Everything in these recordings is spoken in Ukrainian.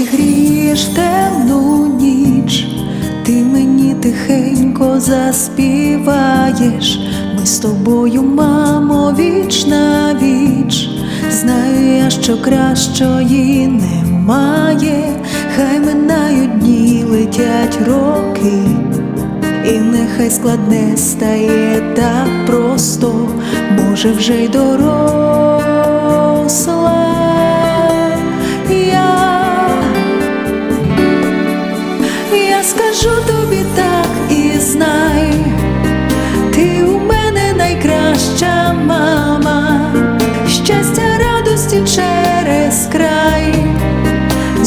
зігрієш в темну ніч, ти мені тихенько заспіваєш. Ми з тобою, мамо, віч на віч. Знаю я, що кращої немає, хай минають дні, летять роки. І нехай складне стає так просто, може вже й доросла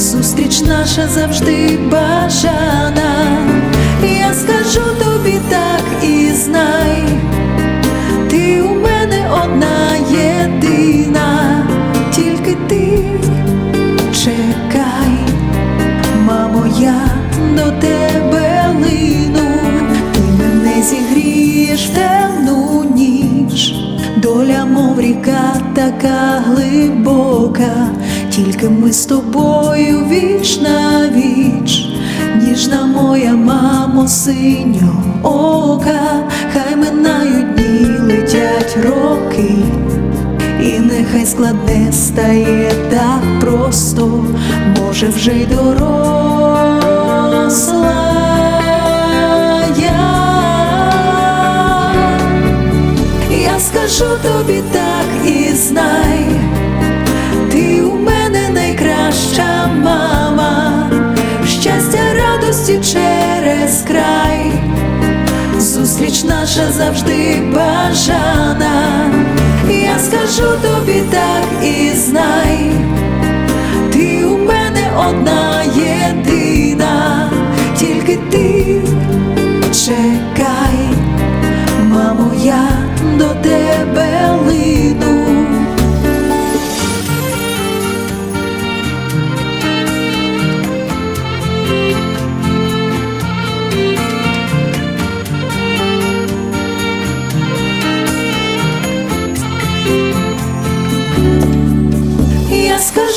зустріч наша завжди бажана. Я скажу тобі так і знай, ти у мене одна єдина, тільки ти чекай, мамо, я до тебе лину, ти мене зігрієш в темну ніч, доля, мов ріка така глибока, тільки ми з тобою віч на віч. Ніжна моя мамо, синьо ока, хай минають дні, летять роки, і нехай складне стає так просто, може вже й доросла я, скажу тобі так і знай, ти у наша завжди бажана. Я скажу тобі так і знай, ти у мене одна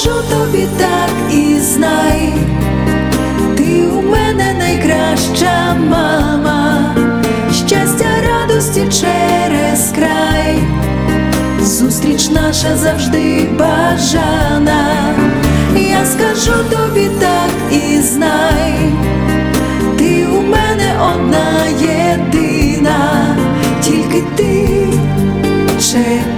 Я тобі так і знай, ти у мене найкраща мама, щастя, радості через край, зустріч наша завжди бажана. Я скажу тобі так і знай, ти у мене одна єдина, тільки ти чекай.